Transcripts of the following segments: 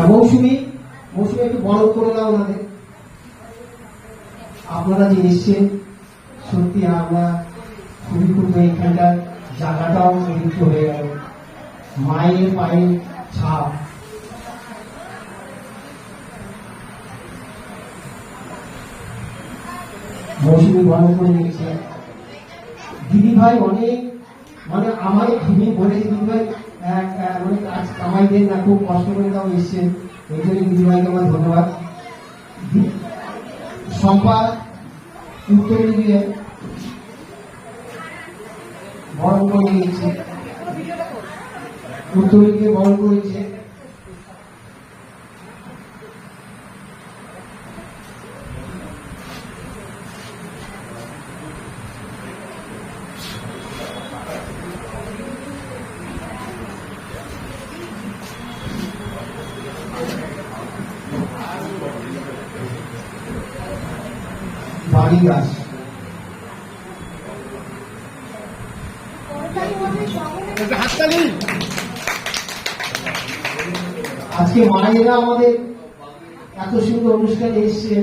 মৌসুমি মৌসুমি একটু বড় করে দাও ওনাদের। আপনারা যে এসছেন, সত্যি আমরা খুবই খুবই এখানকার জায়গাটাও পবিত্র হয়ে গেল। মায়ের পায়ের ছাপ। মৌসুমি বড় করে নিয়েছে দিদি ভাই অনেক মানে আমার আমি বলেছে দিদি মানে কাজ কামাই দেন না খুব কষ্ট করে তাও এসছেন এই জন্য দিদিভাইকে আমার ধন্যবাদ। শম্পা উত্তর দিয়ে বরণ করে নিয়েছে। উত্তর দিয়ে বরণ করেছে। বাড়ি আজকে মায়েরা আমাদের এত সুন্দর অনুষ্ঠানে এসছে।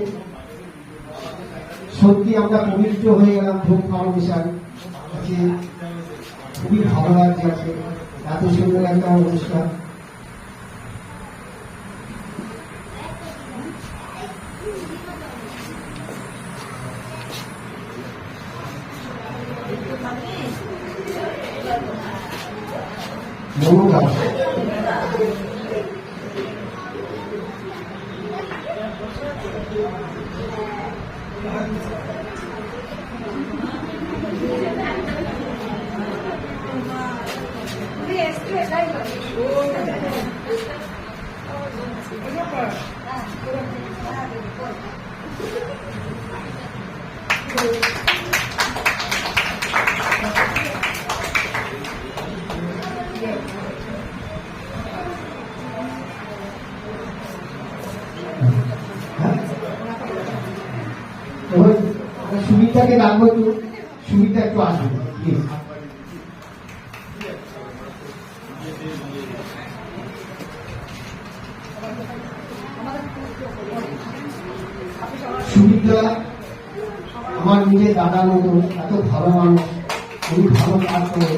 সত্যি আমরা পবিত্র হয়ে গেলাম ধূপ ফাউন্ডেশন খুবই ভালো লাগছে আজকে। এত সুন্দর একটা অনুষ্ঠান। মনোকার এবার সুবিধাকে রাখব একটু। একটু আসবে আমার নিজের দাদার মতো, এত ভালো মানুষ, খুবই ভালো কাজ করে।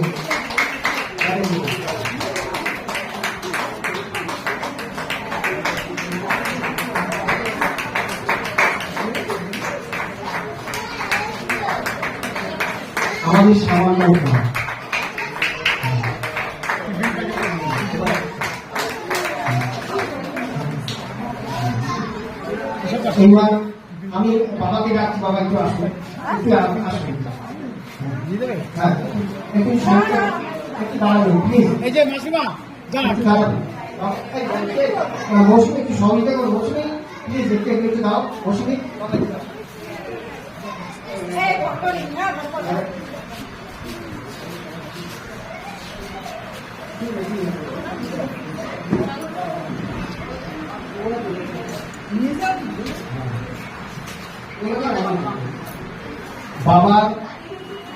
আমাদের সামান্য। এবার আমি বাবাকে ডাকছি বাবা একটু আসুন। একটু আ- আসুন। হ্যাঁ এই যে মাসিমা যা একটু মৌসুমি সহযোগিতা করো মৌসুমি। প্লিজ একটু দাও মৌসুমি। বাবার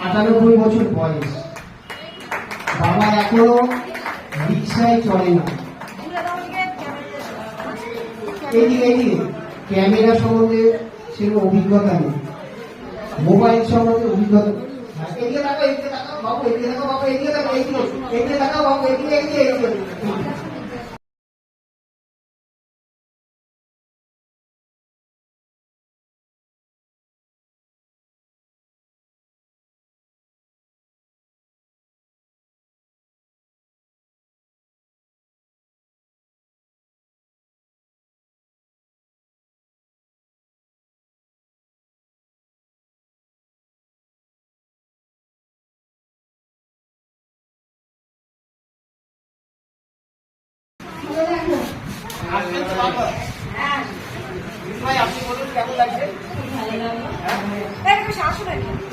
আটানব্বই বছর বয়স। বাবা এখনও রিক্সায় চলে না। এইদিকে এইদিকে ক্যামেরা সম্বন্ধে সেরকম অভিজ্ঞতা নেই। মোবাইল সম্বন্ধে অভিজ্ঞতা নেই। হ্যাঁ, এদিকে তাকাও, এদিকে তাকাও, বাবু, এদিকে তাকাও, বাবু, এদিকে তাকাও, আপনি বলুন কেমন লাগছে?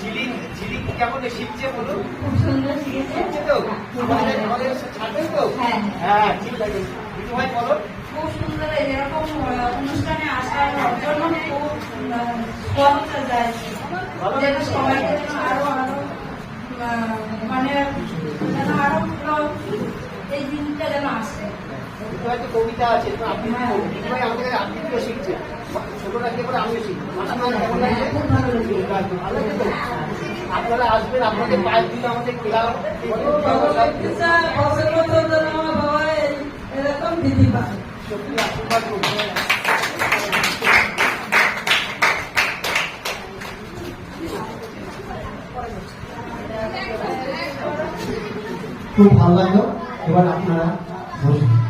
ঝিলিক ঝিলিক কেমন শিখছে বলুন। শিখছে। তো? আমাদের আমাদের ছাড়বেন তো? হ্যাঁ। হ্যাঁ ঠিক আছে। ভাই বলো। খুব সুন্দর এরকম অনুষ্ঠানে আসার জন্য খুব যেন সবাইকে আরও আরও মানে আরও দিনটা যেন আসে। দিদিভাই কবিতা আছে আপনি আমাদের কাছে আবৃত্তিও ছোটরা কে করে আমিও শিখব। মাসিমা কেমন লাগছে। ভালো লাগছে। তো? আপনারা আসবেন আপনাদের পায়ের দিলে আমাদের ক্লাব এরকম দিদি পায় সত্যি আশীর্বাদ করব খুব ভালো লাগল। এবার আপনারা বসুন।